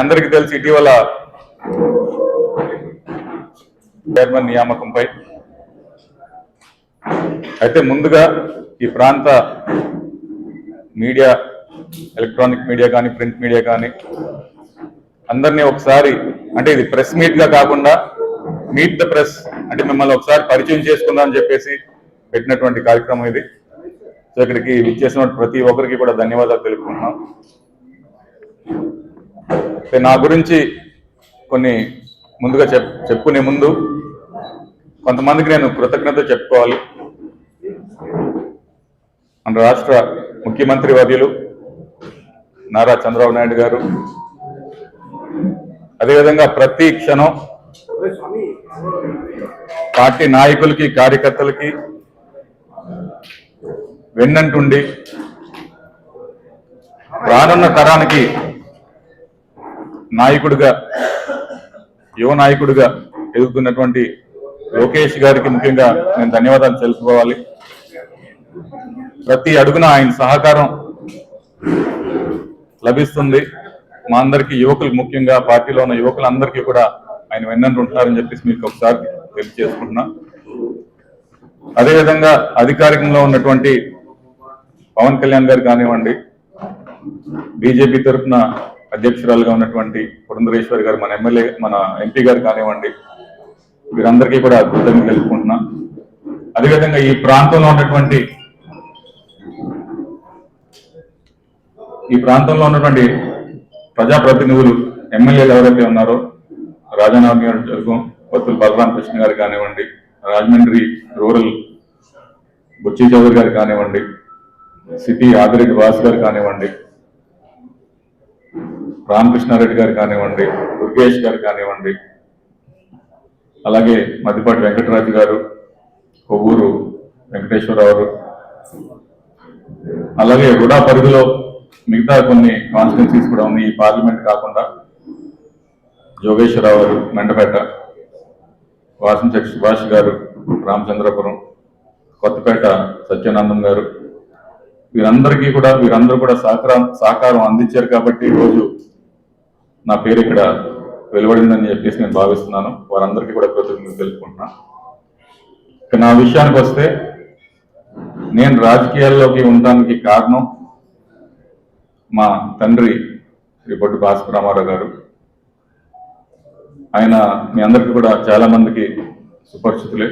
అందరికీ తెలిసి ఇటీవల చైర్మన్ నియామకంపై అయితే ముందుగా ఈ ప్రాంత మీడియా ఎలక్ట్రానిక్ మీడియా కానీ ప్రింట్ మీడియా కానీ అందరినీ ఒకసారి అంటే ఇది ప్రెస్ మీట్గా కాకుండా మీట్ ద ప్రెస్ అంటే మిమ్మల్ని ఒకసారి పరిచయం చేసుకుందాం అని చెప్పేసి పెట్టినటువంటి కార్యక్రమం ఇది. సో ఇక్కడికి విచ్చేసిన ప్రతి ఒక్కరికి కూడా ధన్యవాదాలు తెలుపుకుంటున్నాం. నా గురించి కొన్ని ముందుగా చెప్ చెప్పుకునే ముందు కొంతమందికి నేను కృతజ్ఞత చెప్పుకోవాలి. మన రాష్ట్ర ముఖ్యమంత్రి వర్యులు నారా చంద్రబాబు నాయుడు గారు. అదేవిధంగా ప్రతి క్షణం పార్టీ నాయకులకి కార్యకర్తలకి వెన్నంటుండి రానున్న తరానికి నాయకుడిగా యువ నాయకుడిగా ఎదుగుతున్నటువంటి లోకేష్ గారికి ముఖ్యంగా నేను ధన్యవాదాలు తెలుసుకోవాలి. ప్రతి అడుగున ఆయన సహకారం లభిస్తుంది. మా అందరికి యువకులు ముఖ్యంగా పార్టీలో ఉన్న యువకులందరికీ కూడా ఆయన వెన్నంటూ ఉంటారని చెప్పేసి మీకు ఒకసారి తెలియజేసుకుంటున్నా. అదేవిధంగా అధికారికంలో ఉన్నటువంటి పవన్ కళ్యాణ్ గారు కానివ్వండి బీజేపీ తరఫున అధ్యక్షురాలుగా ఉన్నటువంటి పురంధరేశ్వర్ గారు మన ఎమ్మెల్యే మన ఎంపీ గారు కానివ్వండి వీరందరికీ కూడా కృతజ్ఞతలు తెలుపుకుంటున్నా. అదేవిధంగా ఈ ప్రాంతంలో ఉన్నటువంటి ఈ ప్రాంతంలో ఉన్నటువంటి ప్రజాప్రతినిధులు ఎమ్మెల్యేలు ఎవరైతే ఉన్నారో రాజానగర్ నియోజకవర్గం కొత్తుల బలరామ కృష్ణ గారు కానివ్వండి రాజమండ్రి రూరల్ బుచ్చి చౌదరి గారు కానివ్వండి సిటీ ఆదిరెడ్డి వాసు గారు కానివ్వండి రామకృష్ణారెడ్డి గారు కానివ్వండి దుర్గేష్ గారు కానివ్వండి అలాగే మద్దిపాటి వెంకటరాజు గారు కొవ్వూరు వెంకటేశ్వరరావు అలాగే రుడా పరిధిలో మిగతా కొన్ని కాన్స్టిట్యున్సీస్ కూడా ఉన్నాయి. ఈ పార్లమెంట్ కాకుండా జోగేశ్వరరావు గారు మెండపేట వాసంశెట్టి సుభాష్ గారు రామచంద్రపురం కొత్తపేట సత్యానందం గారు వీరందరికీ కూడా వీరందరూ కూడా సహకారం సహకారం అందించారు కాబట్టి ఈరోజు నా పేరు ఇక్కడ వెలువడిందని చెప్పేసి నేను భావిస్తున్నాను. వారందరికీ కూడా కృతజ్ఞతలు తెలుపుకుంటున్నా. ఇక నా విషయానికి వస్తే నేను రాజకీయాల్లోకి ఉండడానికి కారణం మా తండ్రి శ్రీ బొడ్డు భాస్కర్ రామారావు గారు. ఆయన మీ అందరికీ కూడా చాలా మందికి సుపరిచితులే.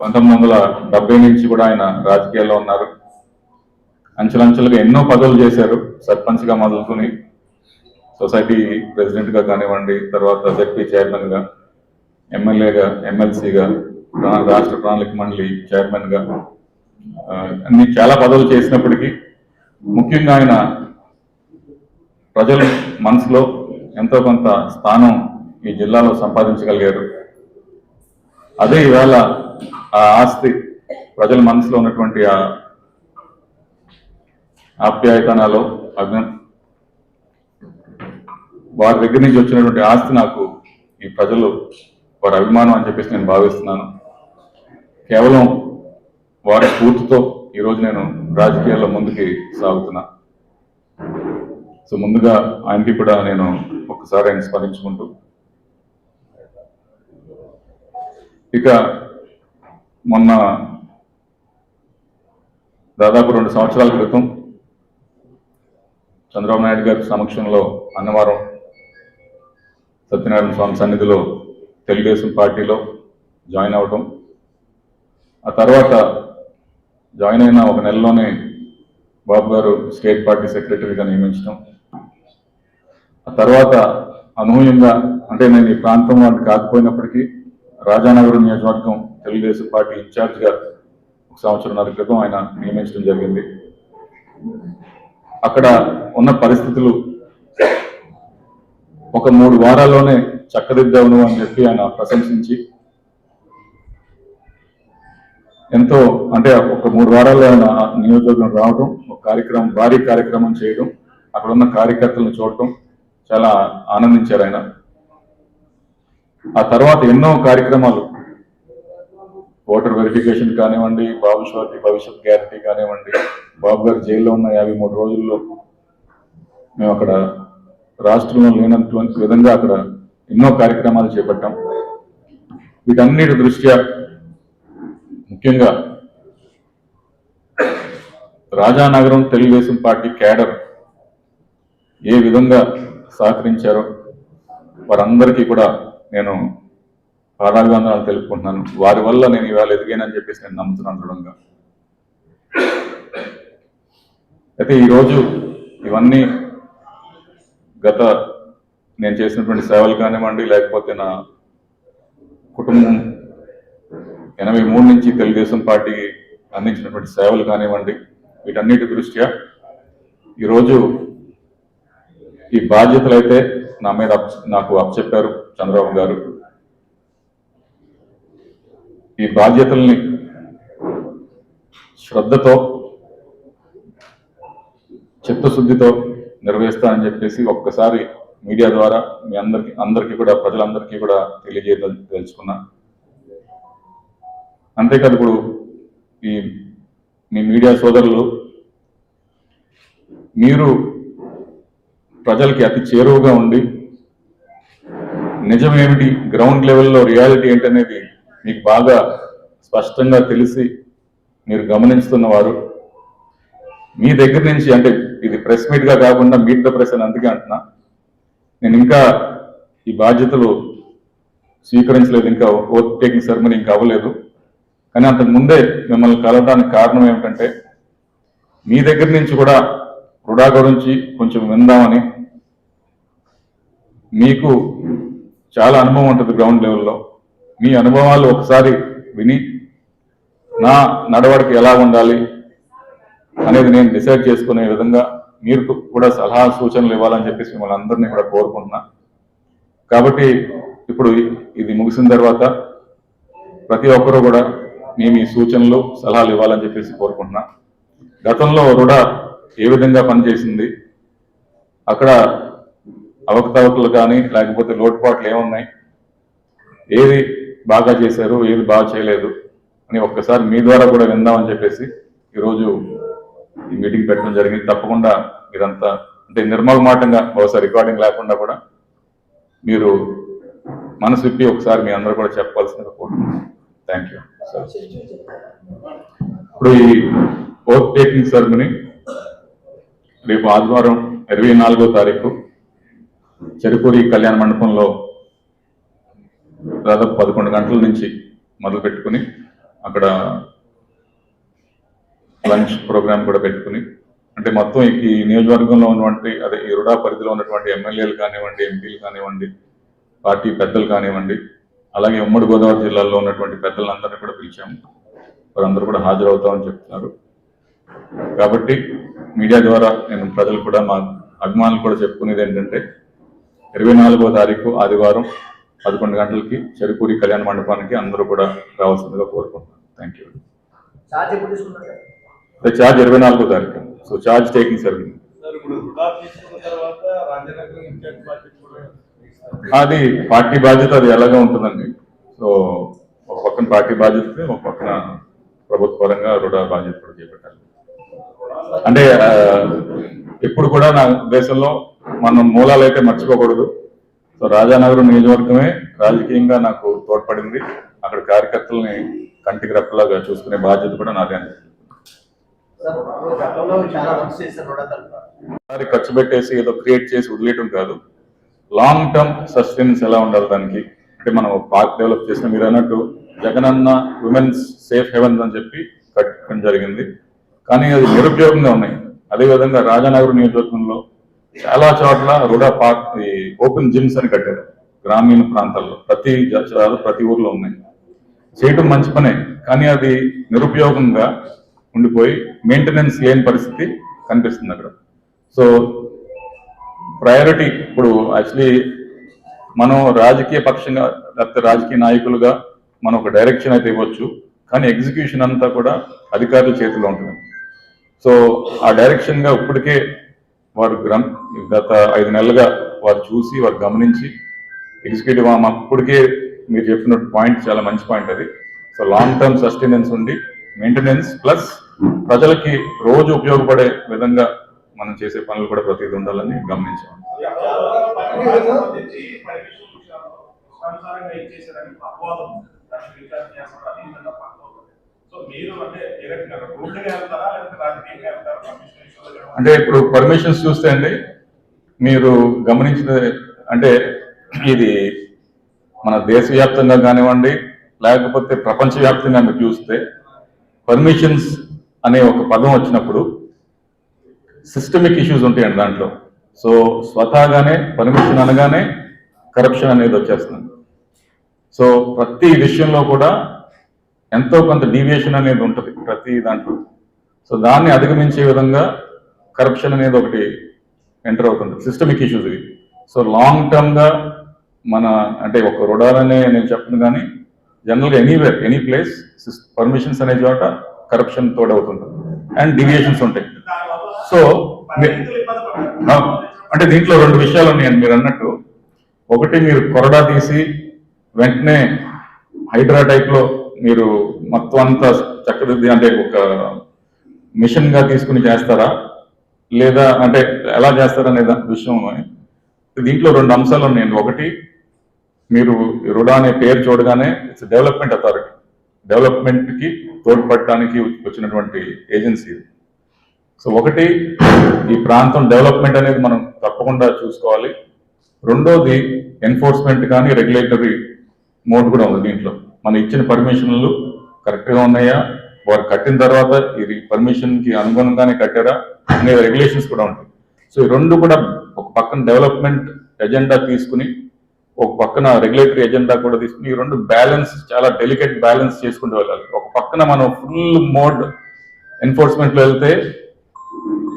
పంతొమ్మిది వందల డెబ్బై నుంచి కూడా ఆయన రాజకీయాల్లో ఉన్నారు. అంచెలంచెలుగా ఎన్నో పదవులు చేశారు. సర్పంచ్గా మొదలుకొని సొసైటీ ప్రెసిడెంట్గా కానివ్వండి తర్వాత జెడ్పీ చైర్మన్గా ఎమ్మెల్యేగా ఎమ్మెల్సీగా రాష్ట్ర ప్రణాళిక మండలి చైర్మన్గా అన్ని చాలా పదవులు చేసినప్పటికీ ముఖ్యంగా ఆయన ప్రజల మనసులో ఎంతో కొంత స్థానం ఈ జిల్లాలో సంపాదించగలిగారు. అదే ఈవేళ ఆ ఆస్తి ప్రజల మనసులో ఉన్నటువంటి ఆ ఆప్యాయతనాలో అజ్ఞ వారి దగ్గర నుంచి వచ్చినటువంటి ఆస్తి నాకు ఈ ప్రజలు వారి అభిమానం అని చెప్పేసి నేను భావిస్తున్నాను. కేవలం వారి స్ఫూర్తితో ఈరోజు నేను రాజకీయాల్లో ముందుకి సాగుతున్నా. సో ముందుగా ఆయనకి కూడా నేను ఒకసారి ఆయన స్మరించుకుంటూ. ఇక మొన్న దాదాపు రెండు సంవత్సరాల క్రితం చంద్రబాబు నాయుడు గారి సమక్షంలో అన్నవరం సత్యనారాయణ స్వామి సన్నిధిలో తెలుగుదేశం పార్టీలో జాయిన్ అవటం. ఆ తర్వాత జాయిన్ అయిన ఒక నెలలోనే బాబు గారు స్టేట్ పార్టీ సెక్రటరీగా నియమించడం ఆ తర్వాత అనూహ్యంగా అంటే నేను ఈ ప్రాంతం వాడిని కాకపోయినప్పటికీ రాజానగరం నియోజకవర్గం తెలుగుదేశం పార్టీ ఇన్ఛార్జ్గా ఒక సంవత్సరంన్నర క్రితం ఆయన నియమించడం జరిగింది. అక్కడ ఉన్న పరిస్థితులు ఒక మూడు వారాల్లోనే చక్కదిద్దావును అని చెప్పి ఆయన ప్రశంసించి ఎంతో అంటే ఒక మూడు వారాల్లో ఆయన నియోజకవర్గం రావడం ఒక కార్యక్రమం భారీ కార్యక్రమం చేయడం అక్కడ ఉన్న కార్యకర్తలను చూడటం చాలా ఆనందించారు ఆయన. ఆ తర్వాత ఎన్నో కార్యక్రమాలు ఓటర్ వెరిఫికేషన్ కానివ్వండి బాబు షూరిటీ భవిష్యత్ గ్యారంటీ కానివ్వండి బాబు గారు జైల్లో ఉన్న యాభై మూడు రోజుల్లో మేము అక్కడ రాష్ట్రంలో లేనటువంటి విధంగా అక్కడ ఎన్నో కార్యక్రమాలు చేపట్టాం. వీటన్నిటి దృష్ట్యా ముఖ్యంగా రాజానగరం తెలుగుదేశం పార్టీ క్యాడర్ ఏ విధంగా సహకరించారో వారందరికీ కూడా నేను పాదాభివందనాలు తెలుపుకుంటున్నాను. వారి వల్ల నేను ఇవాళ ఎదిగానని చెప్పేసి నేను నమ్ముతున్నాను దృఢంగా. అయితే ఈరోజు ఇవన్నీ గత నేను చేసినటువంటి సేవలు కానివ్వండి లేకపోతే నా కుటుంబం ఎనభై మూడు నుంచి తెలుగుదేశం పార్టీకి అందించినటువంటి సేవలు కానివ్వండి వీటన్నిటి దృష్ట్యా ఈరోజు ఈ బాధ్యతలు అయితే నా మీద నాకు అప్పచెప్పారు చంద్రబాబు గారు. ఈ బాధ్యతల్ని శ్రద్ధతో చిత్తశుద్ధితో నిర్వహిస్తానని చెప్పేసి ఒక్కసారి మీడియా ద్వారా మీ అందరికి అందరికీ కూడా ప్రజలందరికీ కూడా తెలియజేయ తెలుసుకున్నా. అంతేకాదు ఇప్పుడు ఈ మీ మీడియా సోదరులు మీరు ప్రజలకి అతి చేరువగా ఉండి నిజమేమిటి గ్రౌండ్ లెవెల్లో రియాలిటీ ఏంటనేది మీకు బాగా స్పష్టంగా తెలిసి మీరు గమనిస్తున్నవారు మీ దగ్గర నుంచి అంటే ఇది ప్రెస్ మీట్గా కాకుండా మీట్ ద ప్రెస్ అని అందుకే అంటున్నా. నేను ఇంకా ఈ బాధ్యతలు స్వీకరించలేదు ఇంకా ఓట్ టేకింగ్ సెరమనీ ఇంకా అవ్వలేదు. కానీ అంతకు ముందే మిమ్మల్ని కలవడానికి కారణం ఏమిటంటే మీ దగ్గర నుంచి కూడా వృడా గురించి కొంచెం విందామని మీకు చాలా అనుభవం ఉంటుంది గ్రౌండ్ లెవెల్లో మీ అనుభవాలు ఒకసారి విని నా నడవడిక ఎలా ఉండాలి అనేది నేను డిసైడ్ చేసుకునే విధంగా మీరు కూడా సలహా సూచనలు ఇవ్వాలని చెప్పేసి మిమ్మల్ని అందరినీ కూడా కోరుకుంటున్నా. కాబట్టి ఇప్పుడు ఇది ముగిసిన తర్వాత ప్రతి ఒక్కరూ కూడా మీ మీ సూచనలు సలహాలు ఇవ్వాలని చెప్పేసి కోరుకుంటున్నా. గతంలో రుడా ఏ విధంగా పనిచేసింది? అక్కడ అవకతవకలు కానీ లేకపోతే లోటుపాట్లు ఏమున్నాయి? ఏది బాగా చేశారు ఏది బాగా చేయలేదు అని ఒక్కసారి మీ ద్వారా కూడా విందామని చెప్పేసి ఈరోజు ఈ మీటింగ్ పెట్టడం జరిగింది. తప్పకుండా మీరంతా అంటే నిర్మలమాటంగా బహుశా రికార్డింగ్ లేకుండా కూడా మీరు మనసు విప్పి ఒకసారి మీ అందరూ కూడా చెప్పాల్సిన కోరుతున్నాను థ్యాంక్ యూ ఇప్పుడు ఈ ఓత్ టేకింగ్ సెరమనీ రేపు ఆదివారం ఇరవై నాలుగో తారీఖు చెరుకూరి కళ్యాణ మండపంలో దాదాపు పదకొండు గంటల నుంచి మొదలు పెట్టుకుని అక్కడ లంచ్ ప్రోగ్రామ్ కూడా పెట్టుకుని అంటే మొత్తం ఈ నియోజకవర్గంలో ఉన్నటువంటి అదే ఈ రుడా పరిధిలో ఉన్నటువంటి ఎమ్మెల్యేలు కానివ్వండి ఎంపీలు కానివ్వండి పార్టీ పెద్దలు కానివ్వండి అలాగే ఉమ్మడి గోదావరి జిల్లాలో ఉన్నటువంటి పెద్దలందరినీ కూడా పిలిచాము వారందరూ కూడా హాజరవుతామని చెప్తున్నారు. కాబట్టి మీడియా ద్వారా నేను ప్రజలు కూడా మా అభిమానులు కూడా చెప్పుకునేది ఏంటంటే ఇరవై నాలుగో తారీఖు ఆదివారం పదకొండు గంటలకి చెరుకూరి కళ్యాణ మండపానికి అందరూ కూడా రావాల్సిందిగా కోరుకుంటున్నాను. థ్యాంక్ యూ ఛార్జ్ ఇరవై నాలుగో తారీఖు. సో చార్జ్ టేకింగ్ ఇప్పుడు ఇస్తారు. అది పార్టీ బాధ్యత అది ఎలాగా ఉంటుందండి. సో ఒక పక్కన పార్టీ బాధ్యత ఒక పక్కన ప్రభుత్వ పరంగా రుడా బాధ్యత కూడా చేపట్టాలి. అంటే ఆ, ఎప్పుడు కూడా నా ఉద్దేశంలో మనం మూలాలు అయితే మర్చిపోకూడదు. సో రాజానగరం నియోజకవర్గమే రాజకీయంగా నాకు తోడ్పడింది. అక్కడ కార్యకర్తల్ని కంటికి రెప్పలాగా చూసుకునే బాధ్యత కూడా నాదే ఖర్చు పెట్టేసి ఏదో క్రియేట్ చేసి వదిలేయటం కాదు. లాంగ్ టర్మ్ సస్టైనెన్స్ ఎలా ఉండాలి దానికి? అంటే మనం పార్క్ డెవలప్ చేసిన మీరు అన్నట్టు జగనన్న ఉమెన్స్ సేఫ్ హెవెన్స్ అని చెప్పి కట్టడం జరిగింది. కానీ అది నిరుపయోగంగా ఉన్నాయి. అదేవిధంగా రాజానగర్ నియోజకవర్గంలో చాలా చోట్ల రుడా పార్క్ ఓపెన్ జిమ్స్ అని కట్టారు. గ్రామీణ ప్రాంతాల్లో. ప్రతి ప్రతి ఊర్లో ఉన్నాయి. చేయటం మంచి పనే. కానీ అది నిరుపయోగంగా ఉండిపోయి మెయింటెనెన్స్ లేని పరిస్థితి కనిపిస్తుంది అక్కడ. సో ప్రయారిటీ ఇప్పుడు యాక్చువల్లీ మనం రాజకీయ పక్షంగా లేకపోతే రాజకీయ నాయకులుగా మనం ఒక డైరెక్షన్ అయితే ఇవ్వచ్చు కానీ ఎగ్జిక్యూషన్ అంతా కూడా అధికారుల చేతిలో ఉంటుంది. సో ఆ డైరెక్షన్గా ఇప్పటికే వారు గ్రం గత ఐదు నెలలుగా వారు చూసి వారు గమనించి ఎగ్జిక్యూటివ్ ఆమె అప్పటికే మీరు చెప్పిన పాయింట్ చాలా మంచి పాయింట్ అది. సో లాంగ్ టర్మ్ సస్టెనెన్స్ ఉండి మెయింటెనెన్స్ ప్లస్ ప్రజలకి రోజు ఉపయోగపడే విధంగా మనం చేసే పనులు కూడా ప్రతిదీ ఉండాలని గమనించాం. అంటే పర్మిషన్ అంటే ఇప్పుడు పర్మిషన్స్ చూస్తే అండి మీరు గమనించిన అంటే ఇది మన దేశవ్యాప్తంగా కానివ్వండి లేకపోతే ప్రపంచవ్యాప్తంగా మీరు చూస్తే పర్మిషన్స్ అనే ఒక పదం వచ్చినప్పుడు సిస్టమిక్ ఇష్యూస్ ఉంటాయండి దాంట్లో. సో స్వతహాగానే పర్మిషన్ అనగానే కరప్షన్ అనేది వచ్చేస్తుంది. సో ప్రతి విషయంలో కూడా ఎంతో కొంత డీవియేషన్ అనేది ఉంటుంది ప్రతి దాంట్లో. సో దాన్ని అధిగమించే విధంగా కరప్షన్ అనేది ఒకటి ఎంటర్ అవుతుంది సిస్టమిక్ ఇష్యూస్ ఇవి. సో లాంగ్ టర్మ్గా మన అంటే ఒక రుడాలనే నేను చెప్పను కానీ జనరల్గా ఎనీవేర్ ఎనీ ప్లేస్ పర్మిషన్స్ అనే చోట కరప్షన్ తోడవుతుంది అండ్ డివియేషన్స్ ఉంటాయి. సో అంటే దీంట్లో రెండు విషయాలు ఉన్నాయండి మీరు అన్నట్టు. ఒకటి మీరు కొరడా తీసి వెంటనే హైడ్రా టైప్లో మీరు మొత్తం అంతా చక్కదిద్ది అంటే ఒక మిషన్గా తీసుకుని చేస్తారా? లేదా అంటే ఎలా చేస్తారనే విషయం దీంట్లో రెండు అంశాలు ఉన్నాయండి. ఒకటి మీరు రుడా అనే పేరు చూడగానే ఇట్స్ డెవలప్మెంట్ అథారిటీ డెవలప్మెంట్కి తోడ్పడటానికి వచ్చినటువంటి ఏజెన్సీ సో ఒకటి ఈ ప్రాంతం డెవలప్మెంట్ అనేది మనం తప్పకుండా చూసుకోవాలి. రెండోది ఎన్ఫోర్స్మెంట్ కానీ రెగ్యులేటరీ మోడ్ కూడా ఉంది దీంట్లో. మనం ఇచ్చిన పర్మిషన్లు కరెక్ట్గా ఉన్నాయా? వారు కట్టిన తర్వాత ఇది పర్మిషన్కి అనుగుణంగానే కట్టారా? అనే రెగ్యులేషన్స్ కూడా ఉంటాయి. సో ఈ రెండు కూడా ఒక పక్కన డెవలప్మెంట్ ఎజెండా తీసుకుని ఒక పక్కన రెగ్యులేటరీ ఎజెండా కూడా తీసుకుని ఈ రెండు బ్యాలెన్స్ చాలా డెలికేట్ బ్యాలెన్స్ చేసుకుంటూ వెళ్ళాలి ఒక పక్కన మనం ఫుల్ మోడ్ ఎన్ఫోర్స్మెంట్లో వెళ్తే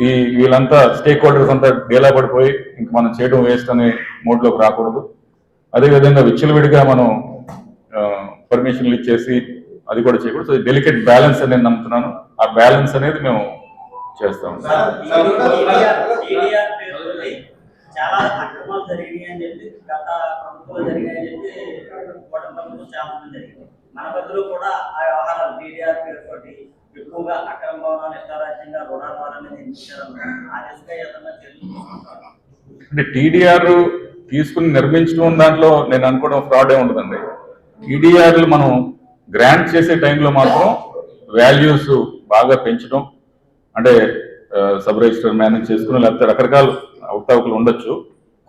ఈ వీళ్ళంతా స్టేక్ హోల్డర్స్ అంతా డేలా పడిపోయి ఇంక మనం చేయడం వేస్ట్ అనే మోడ్లోకి రాకూడదు అదేవిధంగా విచ్చలవిడిగా మనం పర్మిషన్లు ఇచ్చేసి అది కూడా చేయకూడదు సో డెలికేట్ బ్యాలెన్స్ అనేది నమ్ముతున్నాను ఆ బ్యాలెన్స్ అనేది మేము చేస్తాము చాలా అక్రమాలు జరిగినాయి అని చెప్పి గత ప్రభుత్వంలో జరిగినాయి అని చెప్పి కుటుంబంలో చాలా మంది జరిగింది. మన బదులు కూడా ఆ వ్యవహారాలు టీడీఆర్ పేరుతోటి ఎక్కువగా అక్రమ భవనాలు యథారాజ్యంగా రుణాలు ద్వారా నిర్మించారన్నారు ఆ దిశగా ఏదన్నా చర్యలు అంటే టీడీఆర్ తీసుకుని నిర్మించడం దాంట్లో నేను అనుకోవడం ఫ్రాడ్ ఏ ఉండదండి. టీడీఆర్లు మనం గ్రాంట్ చేసే టైంలో మాత్రం వాల్యూస్ బాగా పెంచడం అంటే సబ్ రిజిస్టర్ మేనేజ్ చేసుకుని లేకపోతే రకరకాల అవతావకులు ఉండొచ్చు.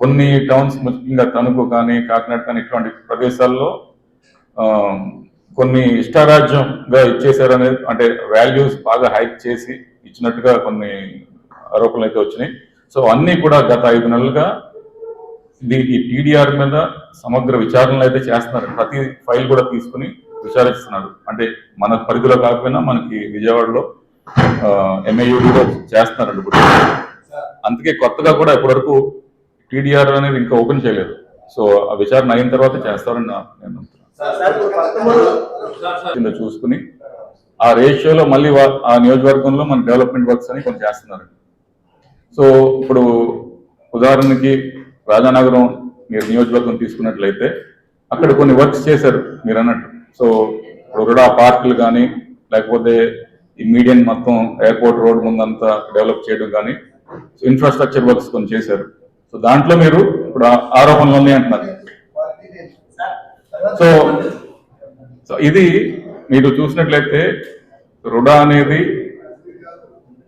కొన్ని టౌన్స్ ముఖ్యంగా తణుకు కానీ కాకినాడ కానీ ఇటువంటి ప్రదేశాల్లో కొన్ని ఇష్టారాజ్యంగా ఇచ్చేసారు అనేది అంటే వాల్యూస్ బాగా హైక్ చేసి ఇచ్చినట్టుగా కొన్ని ఆరోపణలు అయితే వచ్చినాయి. సో అన్నీ కూడా గత ఐదు నెలలుగా దీనికి టీడీఆర్ మీద సమగ్ర విచారణలు అయితే చేస్తున్నారు. ప్రతి ఫైల్ కూడా తీసుకుని విచారిస్తున్నారు. అంటే మన పరిధిలో కాకపోయినా మనకి విజయవాడలో ఎంఏయూడీలో చేస్తున్నారండి ఇప్పుడు అందుకే కొత్తగా కూడా ఇప్పటివరకు టీడీఆర్ అనేది ఇంకా ఓపెన్ చేయలేదు. సో ఆ విచారణ అయిన తర్వాత చేస్తారని నేను కింద చూసుకుని ఆ రేషియోలో మళ్ళీ ఆ నియోజకవర్గంలో మన డెవలప్మెంట్ వర్క్స్ అని కొన్ని చేస్తున్నారు. సో ఇప్పుడు ఉదాహరణకి రాజానగరం మీరు నియోజకవర్గం తీసుకున్నట్లయితే అక్కడ కొన్ని వర్క్స్ చేశారు మీరు అన్నట్టు. సో ఇప్పుడు రుడా పార్కులు కానీ లేకపోతే ఈ మీడియన్ మొత్తం ఎయిర్పోర్ట్ రోడ్ ముందంతా డెవలప్ చేయడం కానీ ఇన్ఫ్రాస్ట్రక్చర్ వర్క్స్ కొన్ని చేశారు. సో దాంట్లో మీరు ఇప్పుడు ఆరోపణలు ఉన్నాయి అంటున్నారు. సో సో ఇది మీరు చూసినట్లయితే రుడా అనేది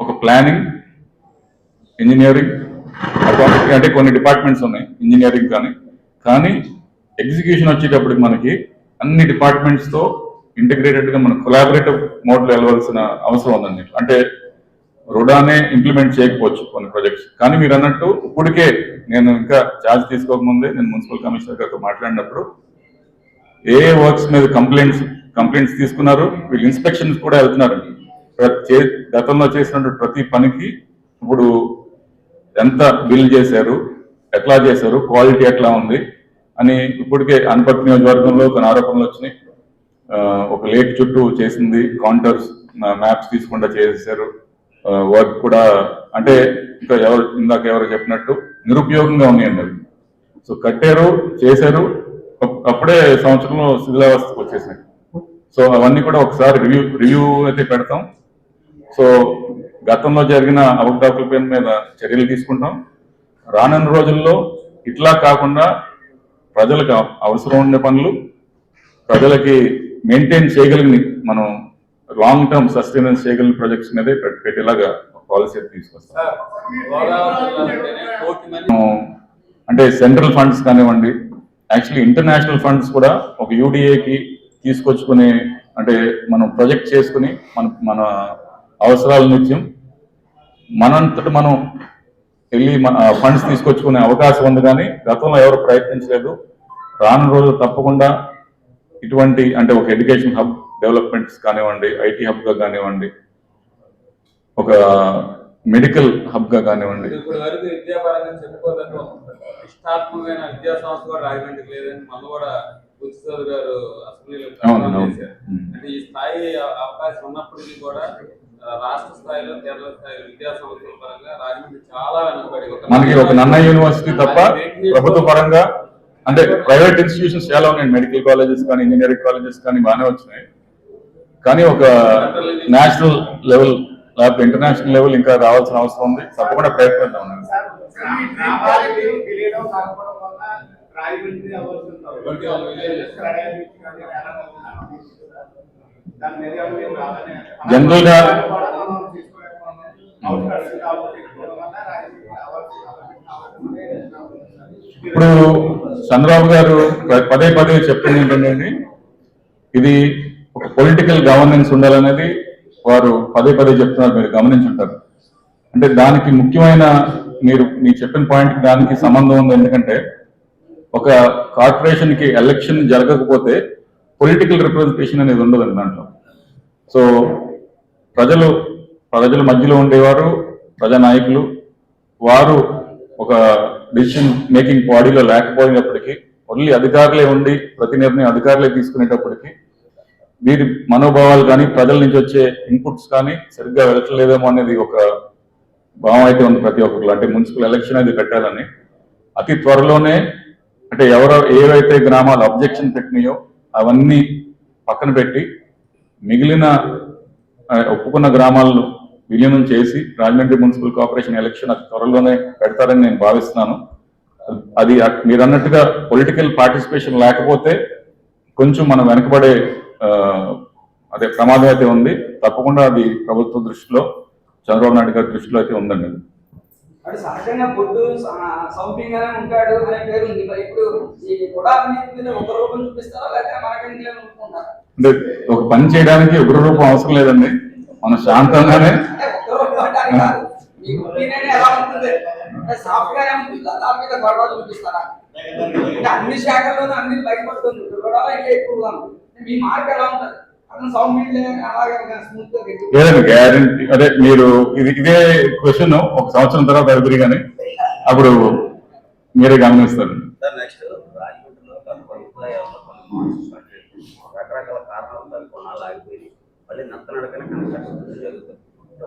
ఒక ప్లానింగ్ ఇంజనీరింగ్ అకౌంటింగ్ అంటే కొన్ని డిపార్ట్మెంట్స్ ఉన్నాయి ఇంజనీరింగ్ కానీ. కానీ ఎగ్జిక్యూషన్ వచ్చేటప్పటికి మనకి అన్ని డిపార్ట్మెంట్స్తో మనం కొలాబరేటివ్ మోడ్లో వెళ్ళవలసిన అవసరం ఉందండి. అంటే రుడానే ఇంప్లిమెంట్ చేయకపోవచ్చు కొన్ని ప్రాజెక్ట్స్ కానీ మీరు అన్నట్టు ఇప్పటికే నేను ఇంకా ఛార్జ్ తీసుకోకముందే నేను మున్సిపల్ కమిషనర్ గారితో మాట్లాడినప్పుడు ఏ వర్క్స్ మీద కంప్లైంట్స్ కంప్లైంట్స్ తీసుకున్నారు వీళ్ళు ఇన్స్పెక్షన్స్ కూడా వెళ్తున్నారు. చే- గతంలో చేసినటువంటి ప్రతి పనికి ఇప్పుడు ఎంత బిల్ చేశారు ఎట్లా చేశారు క్వాలిటీ ఎట్లా ఉంది అని ఇప్పటికే అనపర్తి నియోజకవర్గంలో కొన్ని ఆరోపణలు వచ్చినాయి. ఒక లేక్ చుట్టూ చేసింది కౌంటర్స్ మ్యాప్స్ తీసుకుండా చేశారు. వర్క్ కూడా అంటే ఇంకా ఎవరు ఇందాక ఎవరు చెప్పినట్టు నిరుపయోగంగా ఉన్నాయండి అవి. సో కట్టారు చేశారు అప్- అప్పుడే సంవత్సరంలో శిథిలావస్థకు వచ్చేసాయి సో అవన్నీ కూడా ఒకసారి రివ్యూ రివ్యూ అయితే పెడతాం. సో గతంలో జరిగిన అవకతవకల పేరు మీద చర్యలు తీసుకుంటాం. రానున్న రోజుల్లో ఇట్లా కాకుండా ప్రజలకు అవసరం ఉండే పనులు ప్రజలకి మెయింటైన్ చేయగలిగిన మనం లాంగ్ టర్మ్ సస్టైనెన్స్ చేయగలిగిన ప్రాజెక్ట్స్ మీదే పెట్- పెట్టేలాగా పాలసీ తీసుకొస్తాం. అంటే సెంట్రల్ ఫండ్స్ కానివ్వండి యాక్చువల్లీ ఇంటర్నేషనల్ ఫండ్స్ కూడా ఒక యూడిఏకి తీసుకొచ్చుకుని అంటే మనం ప్రొజెక్ట్ చేసుకుని మన మన అవసరాల నిత్యం మనంతట మనం వెళ్ళి మన ఫండ్స్ తీసుకొచ్చుకునే అవకాశం ఉంది కానీ గతంలో ఎవరు ప్రయత్నించలేదు. రాను రోజు తప్పకుండా ఇటువంటి అంటే ఒక ఎడ్యుకేషన్ హబ్ డెవలప్మెంట్స్ కానివ్వండి ఐటీ హబ్గా కానివ్వండి ఒక మెడికల్ హబ్గా కానివ్వండి. మనకి ఒక నన్న యూనివర్సిటీ తప్ప ప్రభుత్వ పరంగా అంటే ప్రైవేట్ ఇన్స్టిట్యూషన్స్ చాలా ఉన్నాయి. మెడికల్ కాలేజెస్ కానీ ఇంజనీరింగ్ కాలేజెస్ కానీ బాగానే వచ్చినాయి. కానీ ఒక నేషనల్ లెవెల్ లేకపోతే ఇంటర్నేషనల్ లెవెల్ ఇంకా రావాల్సిన అవసరం ఉంది. తప్పకుండా ప్రయత్నిద్దాం జనరల్గా ఇప్పుడు చంద్రబాబు గారు పదే పదే చెప్తుంది ఏంటంటే ఇది ఒక పొలిటికల్ గవర్నెన్స్ ఉండాలనేది వారు పదే పదే చెప్తున్నారు మీరు గమనించుంటారు. అంటే దానికి ముఖ్యమైన మీరు మీరు చెప్పిన పాయింట్ దానికి సంబంధం ఉంది. ఎందుకంటే ఒక కార్పొరేషన్కి ఎలక్షన్ జరగకపోతే పొలిటికల్ రిప్రజెంటేషన్ అనేది ఉండదండి దాంట్లో. సో ప్రజలు ప్రజల మధ్యలో ఉండేవారు ప్రజా నాయకులు వారు ఒక డిసిషన్ మేకింగ్ బాడీలో లేకపోయినప్పటికీ ఓన్లీ అధికారులే ఉండి ప్రతి నిర్ణయం అధికారులే తీసుకునేటప్పటికీ వీరి మనోభావాలు కానీ ప్రజల నుంచి వచ్చే ఇన్పుట్స్ కానీ సరిగ్గా వెళ్ళట్లేదేమో అనేది ఒక భావం అయితే ఉంది ప్రతి ఒక్కరు అంటే మున్సిపల్ ఎలక్షన్ అది పెట్టాలని. అతి త్వరలోనే అంటే ఎవరో ఏవైతే గ్రామాలు అబ్జెక్షన్ పెట్టినాయో అవన్నీ పక్కన పెట్టి మిగిలిన ఒప్పుకున్న గ్రామాలను విలీనం చేసి రాజమండ్రి మున్సిపల్ కార్పొరేషన్ ఎలక్షన్ అతి త్వరలోనే పెడతారని నేను భావిస్తున్నాను. అది మీరు అన్నట్టుగా పొలిటికల్ పార్టిసిపేషన్ లేకపోతే కొంచెం మనం వెనకబడే అదే ప్రమాదం అయితే ఉంది. తప్పకుండా అది ప్రభుత్వ దృష్టిలో చంద్రబాబు నాయుడు గారి దృష్టిలో అయితే ఉందండి సహజంగా ఉంటాడు అనే పేరు ఉంది. మరి ఇప్పుడు ఈ గుడాబీ మీద ఒక రూపం చూపిస్తారా? అంటే ఒక పని చేయడానికి ఉగ్ర రూపం అవసరం లేదండి. మనం శాంతంగానే అన్ని శాఖల్లోనూ అన్ని బయటపడుతుంది గొడవ ఎక్కువగా మీ మార్క్ ఎలా ఉంటుంది? లేదండి గ్యారంటీ అదే మీరు ఇది ఇదే క్వశ్చన్ ఒక సంవత్సరం తర్వాత అడుగురి కానీ అప్పుడు మీరే గమనిస్తారు. సార్ నెక్స్ట్ రాజమండ్రిలో కొన్ని రకరకాల కారణాలతో కొనాలు ఆగిపోయి మళ్ళీ నత్తనడకనే కన్స్ట్రక్షన్ జరుగుతుంది.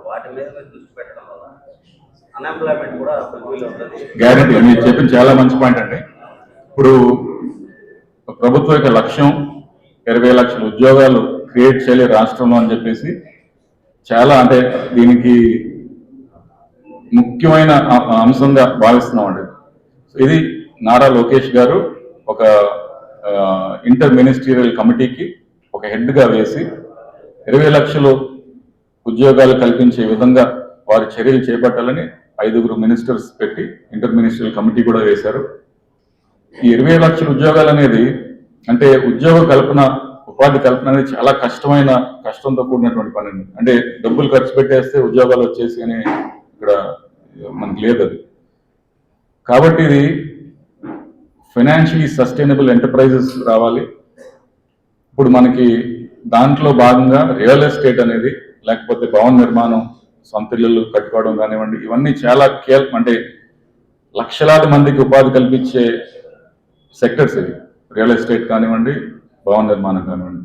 వాటి మీద దృష్టి పెట్టడం వల్ల అన్ఎంప్లాయ్మెంట్ కూడా గ్యారంటీ మీరు చెప్పిన చాలా మంచి పాయింట్ అండి. ఇప్పుడు ప్రభుత్వం యొక్క లక్ష్యం ఇరవై లక్షల ఉద్యోగాలు క్రియేట్ చేయాలి రాష్ట్రంలో అని చెప్పేసి చాలా అంటే దీనికి ముఖ్యమైన అంశంగా భావిస్తున్నామండి. ఇది నారా లోకేష్ గారు ఒక ఇంటర్ మినిస్టీరియల్ కమిటీకి ఒక హెడ్గా వేసి ఇరవై లక్షలు ఉద్యోగాలు కల్పించే విధంగా వారి చర్యలు చేపట్టాలని ఐదుగురు మినిస్టర్స్ పెట్టి ఇంటర్ మినిస్ట్రియల్ కమిటీ కూడా వేశారు. ఈ ఇరవై లక్షల ఉద్యోగాలు అనేది అంటే ఉద్యోగ కల్పన ఉపాధి కల్పన అనేది చాలా కష్టమైన కష్టంతో కూడినటువంటి పని అండి. అంటే డబ్బులు ఖర్చు పెట్టేస్తే ఉద్యోగాలు వచ్చేసి అని ఇక్కడ మనకి లేదు అది. కాబట్టి ఇది ఫైనాన్షియలీ సస్టైనబుల్ ఎంటర్ప్రైజెస్ రావాలి. ఇప్పుడు మనకి దాంట్లో భాగంగా రియల్ ఎస్టేట్ అనేది లేకపోతే భవన నిర్మాణం సొంత ఇళ్ళు కట్టుకోవడం కానివ్వండి ఇవన్నీ చాలా కీలకం అంటే లక్షలాది మందికి ఉపాధి కల్పించే సెక్టర్స్ ఇవి. రియల్ ఎస్టేట్ కానివ్వండి భవన నిర్మాణం కానివ్వండి.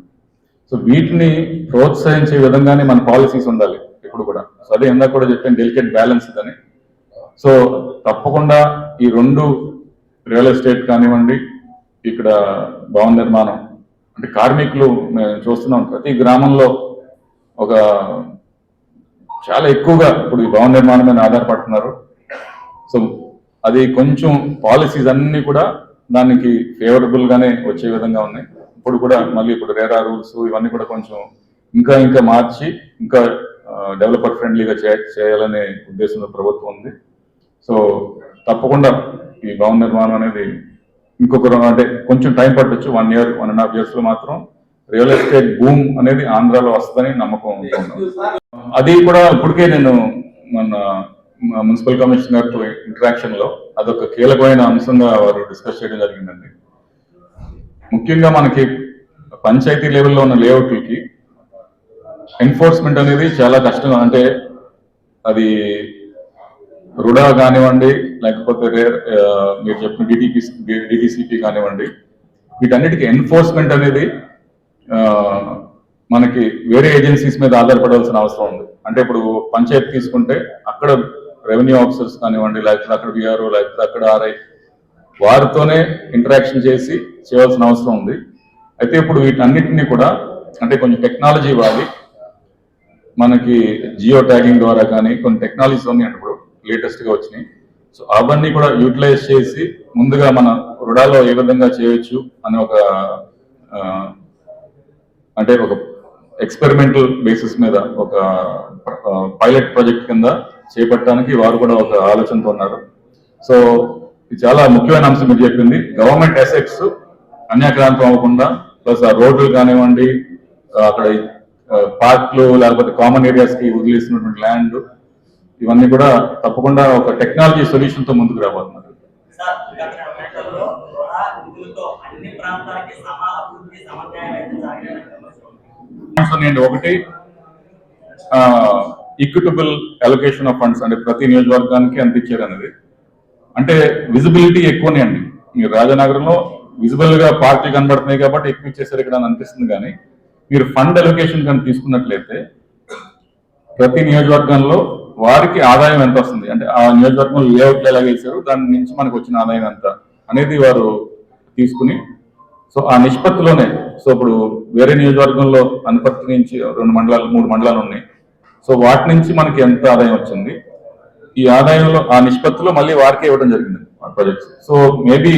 సో వీటిని ప్రోత్సహించే విధంగానే మన పాలసీస్ ఉండాలి ఇప్పుడు కూడా. సో అదే ఇందాక కూడా చెప్పాను డెలికేట్ బ్యాలెన్స్ అని. సో తప్పకుండా ఈ రెండు రియల్ ఎస్టేట్ కానివ్వండి ఇక్కడ భవన నిర్మాణం అంటే కార్మికులు మేము చూస్తున్నాం ప్రతి గ్రామంలో ఒక చాలా ఎక్కువగా ఇప్పుడు ఈ భవన నిర్మాణం మీద ఆధారపడుతున్నారు. సో అది కొంచెం పాలసీస్ అన్నీ కూడా దానికి ఫేవరబుల్ గానే వచ్చే విధంగా ఉన్నాయి. ఇప్పుడు కూడా మళ్ళీ ఇప్పుడు రేరా రూల్స్ ఇవన్నీ కూడా కొంచెం ఇంకా ఇంకా మార్చి ఇంకా డెవలపర్ ఫ్రెండ్లీగా చేయాలనే ఉద్దేశంలో ప్రభుత్వం ఉంది. సో తప్పకుండా ఈ భవన నిర్మాణం అనేది ఇంకొక అంటే కొంచెం టైం పట్టొచ్చు one year one and half ఇయర్స్లో మాత్రం. రియల్ ఎస్టేట్ భూమ్ అనేది ఆంధ్రాలో వస్తుందని నమ్మకం అది కూడా ఇప్పటికే నేను మన మున్సిపల్ కమిషనర్తో ఇంటరాక్షన్లో అదొక కీలకమైన అంశంగా వారు డిస్కస్ చేయడం జరిగిందండి. ముఖ్యంగా మనకి పంచాయతీ లెవెల్లో ఉన్న లేఅవుట్లకి ఎన్ఫోర్స్మెంట్ అనేది చాలా కష్టం. అంటే అది రుడా కానివ్వండి లేకపోతే మీరు చెప్పిన డిటిపి డిటిసిపి కానివ్వండి వీటన్నిటికీ ఎన్ఫోర్స్మెంట్ అనేది మనకి వేరే ఏజెన్సీస్ మీద ఆధారపడాల్సిన అవసరం ఉంది. అంటే ఇప్పుడు పంచాయతీ తీసుకుంటే అక్కడ రెవెన్యూ ఆఫీసర్స్ కానివ్వండి లేకపోతే అక్కడ విఆర్ఓ లేకపోతే అక్కడ ఆర్ఐ వారితోనే ఇంటరాక్షన్ చేసి చేయాల్సిన అవసరం ఉంది. అయితే ఇప్పుడు వీటన్నిటిని కూడా అంటే కొంచెం టెక్నాలజీ వాడి మనకి జియో ట్యాగింగ్ ద్వారా కానీ కొన్ని టెక్నాలజీస్ ఉన్నాయి ఇప్పుడు లేటెస్ట్గా వచ్చినాయి. సో అవన్నీ కూడా యూటిలైజ్ చేసి ముందుగా మన రుడాలో ఏ విధంగా చేయొచ్చు అనే ఒక అంటే ఒక ఎక్స్పెరిమెంటల్ బేసిస్ మీద ఒక పైలట్ ప్రాజెక్ట్ కింద చేపట్టడానికి వారు కూడా ఒక ఆలోచనతో ఉన్నారు. సో ఇది చాలా ముఖ్యమైన అంశం మీరు చెప్పింది. గవర్నమెంట్ అసెట్స్ అన్యాక్రాంతం అవ్వకుండా ప్లస్ ఆ రోడ్లు కానివ్వండి అక్కడ పార్క్లు లేకపోతే కామన్ ఏరియాస్కి వదిలేసినటువంటి ల్యాండ్ ఇవన్నీ కూడా తప్పకుండా ఒక టెక్నాలజీ సొల్యూషన్తో ముందుకు రాబోతున్నారు. ఒకటి ఈక్విటబుల్ అలొకేషన్ ఆఫ్ ఫండ్స్ అంటే ప్రతి నియోజకవర్గానికి ఎంత ఇచ్చారు అనేది. అంటే విజిబిలిటీ ఎక్కువనే అండి. మీరు రాజనగరంలో విజిబుల్గా పార్టీలు కనబడుతున్నాయి కాబట్టి ఎక్కువ ఇచ్చేసారు ఇక్కడ అని అనిపిస్తుంది కానీ మీరు ఫండ్ అలొకేషన్ కానీ తీసుకున్నట్లయితే ప్రతి నియోజకవర్గంలో వారికి ఆదాయం ఎంత వస్తుంది? అంటే ఆ నియోజకవర్గంలో లేఅవుట్లు ఎలా వేశారు? దాని నుంచి మనకు వచ్చిన ఆదాయం ఎంత అనేది వారు తీసుకుని సో ఆ నిష్పత్తిలోనే సో ఇప్పుడు వేరే నియోజకవర్గంలో అనుపత్తి నుంచి రెండు మండలాలు మూడు మండలాలు ఉన్నాయి. సో వాటి నుంచి మనకి ఎంత ఆదాయం వచ్చింది? ఈ ఆదాయంలో ఆ నిష్పత్తిలో మళ్ళీ వారికే ఇవ్వడం జరిగింది ప్రాజెక్ట్స్ సో మేబీ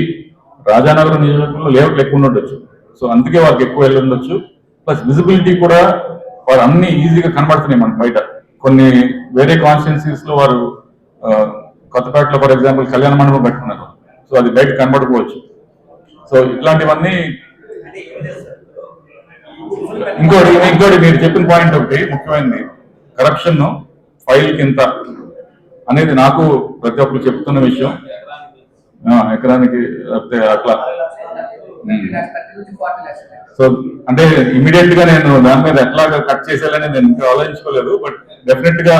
రాజానగరం నియోజకవర్గంలో లేఅవుట్లు ఎక్కువ ఉండొచ్చు. సో అందుకే వారికి ఎక్కువ వెళ్ళి ఉండొచ్చు. ప్లస్ విజిబిలిటీ కూడా వారు అన్ని ఈజీగా కనబడుతున్నాయి మనం బయట. కొన్ని వేరే కాన్స్టిట్యున్సీస్లో వారు కొత్తపేటలో ఫర్ ఎగ్జాంపుల్ కళ్యాణ మండపం పెట్టుకున్నారు సో అది బయట కనబడకపోవచ్చు సో ఇట్లాంటివన్నీ ఇంకోటి ఇంకోటి మీరు చెప్పిన పాయింట్ ఒకటి ముఖ్యమైనది. కరప్షన్ ఫైల్ కింద అనేది నాకు ప్రతి ఒక్కరు చెప్తున్న విషయం. ఎకరానికి లేకపోతే అట్లా. సో అంటే ఇమీడియట్గా నేను దాని మీద ఎట్లా కట్ చేసేయాలని నేను ఆలోచించుకోలేదు బట్ డెఫినెట్గా